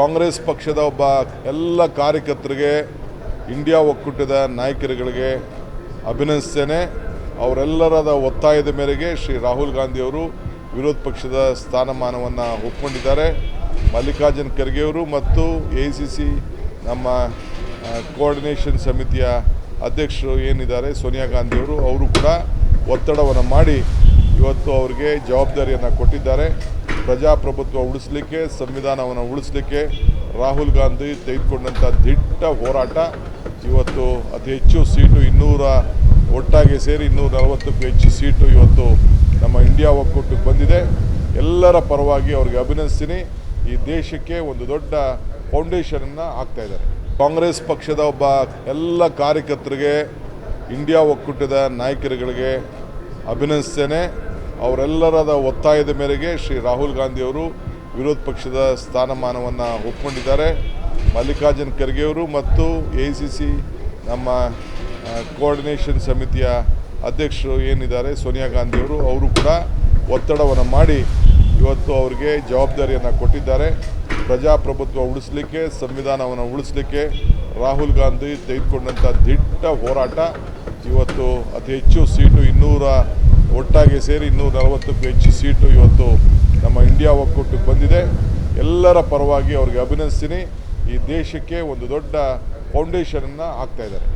ಕಾಂಗ್ರೆಸ್ ಪಕ್ಷದ ಒಬ್ಬ ಎಲ್ಲ ಕಾರ್ಯಕರ್ತರಿಗೆ ಇಂಡಿಯಾ ಒಕ್ಕೂಟದ ನಾಯಕರುಗಳಿಗೆ ಅಭಿನಂದಿಸ್ತೇನೆ. ಅವರೆಲ್ಲರದ ಒತ್ತಾಯದ ಮೇರೆಗೆ ಶ್ರೀ ರಾಹುಲ್ ಗಾಂಧಿಯವರು ವಿರೋಧ ಪಕ್ಷದ ಸ್ಥಾನಮಾನವನ್ನು ಒಪ್ಪಿಕೊಂಡಿದ್ದಾರೆ ಮಲ್ಲಿಕಾರ್ಜುನ್ ಖರ್ಗೆಯವರು ಮತ್ತು ಎ ನಮ್ಮ ಕೋಆರ್ಡಿನೇಷನ್ ಸಮಿತಿಯ ಅಧ್ಯಕ್ಷರು ಏನಿದ್ದಾರೆ, ಸೋನಿಯಾ ಗಾಂಧಿಯವರು ಅವರು ಕೂಡ ಒತ್ತಡವನ್ನು ಮಾಡಿ ಇವತ್ತು ಅವರಿಗೆ ಜವಾಬ್ದಾರಿಯನ್ನು ಕೊಟ್ಟಿದ್ದಾರೆ. ಪ್ರಜಾಪ್ರಭುತ್ವ ಉಳಿಸಲಿಕ್ಕೆ, ಸಂವಿಧಾನವನ್ನು ಉಳಿಸಲಿಕ್ಕೆ ರಾಹುಲ್ ಗಾಂಧಿ ತೆಗೆದುಕೊಂಡಂಥ ದಿಟ್ಟ ಹೋರಾಟ ಇವತ್ತು ಅತಿ ಹೆಚ್ಚು ಸೀಟು ಇನ್ನೂರ ಒಟ್ಟಾಗಿ ಸೇರಿ ಇನ್ನೂರ ನಲವತ್ತಕ್ಕೂ ಹೆಚ್ಚು ಸೀಟು ಇವತ್ತು ನಮ್ಮ ಇಂಡಿಯಾ ಒಕ್ಕೂಟಕ್ಕೆ ಬಂದಿದೆ. ಎಲ್ಲರ ಪರವಾಗಿ ಅವ್ರಿಗೆ ಅಭಿನಂದಿಸ್ತೀನಿ. ಈ ದೇಶಕ್ಕೆ ಒಂದು ದೊಡ್ಡ ಫೌಂಡೇಶನನ್ನು ಹಾಕ್ತಾ ಇದ್ದಾರೆ. ಕಾಂಗ್ರೆಸ್ ಪಕ್ಷದ ಒಬ್ಬ ಎಲ್ಲ ಕಾರ್ಯಕರ್ತರಿಗೆ, ಇಂಡಿಯಾ ಒಕ್ಕೂಟದ ನಾಯಕರುಗಳಿಗೆ ಅಭಿನಂದಿಸ್ತೇನೆ. ಅವರೆಲ್ಲರದ ಒತ್ತಾಯದ ಮೇರೆಗೆ ಶ್ರೀ ರಾಹುಲ್ ಗಾಂಧಿಯವರು ವಿರೋಧ ಪಕ್ಷದ ಸ್ಥಾನಮಾನವನ್ನು ಒಪ್ಪಿಕೊಂಡಿದ್ದಾರೆ ಮಲ್ಲಿಕಾರ್ಜುನ್ ಖರ್ಗೆಯವರು ಮತ್ತು ಎ ನಮ್ಮ ಕೋಆರ್ಡಿನೇಷನ್ ಸಮಿತಿಯ ಅಧ್ಯಕ್ಷರು ಏನಿದ್ದಾರೆ, ಸೋನಿಯಾ ಗಾಂಧಿಯವರು, ಅವರು ಕೂಡ ಒತ್ತಡವನ್ನು ಮಾಡಿ ಇವತ್ತು ಅವರಿಗೆ ಜವಾಬ್ದಾರಿಯನ್ನು ಕೊಟ್ಟಿದ್ದಾರೆ. ಪ್ರಜಾಪ್ರಭುತ್ವ ಉಳಿಸಲಿಕ್ಕೆ, ಸಂವಿಧಾನವನ್ನು ಉಳಿಸಲಿಕ್ಕೆ ರಾಹುಲ್ ಗಾಂಧಿ ತೆಗೆದುಕೊಂಡಂಥ ದಿಟ್ಟ ಹೋರಾಟ ಇವತ್ತು ಅತಿ ಹೆಚ್ಚು ಸೀಟು ಇನ್ನೂರ ಒಟ್ಟಾಗಿ ಸೇರಿ ಇನ್ನೂರ ನಲವತ್ತಕ್ಕೂ ಹೆಚ್ಚು ಸೀಟು ಇವತ್ತು ನಮ್ಮ ಇಂಡಿಯಾ ಒಕ್ಕೂಟಕ್ಕೆ ಬಂದಿದೆ. ಎಲ್ಲರ ಪರವಾಗಿ ಅವ್ರಿಗೆ ಅಭಿನಂದಿಸ್ತೀನಿ. ಈ ದೇಶಕ್ಕೆ ಒಂದು ದೊಡ್ಡ ಫೌಂಡೇಶನನ್ನು ಹಾಕ್ತಾ ಇದ್ದಾರೆ.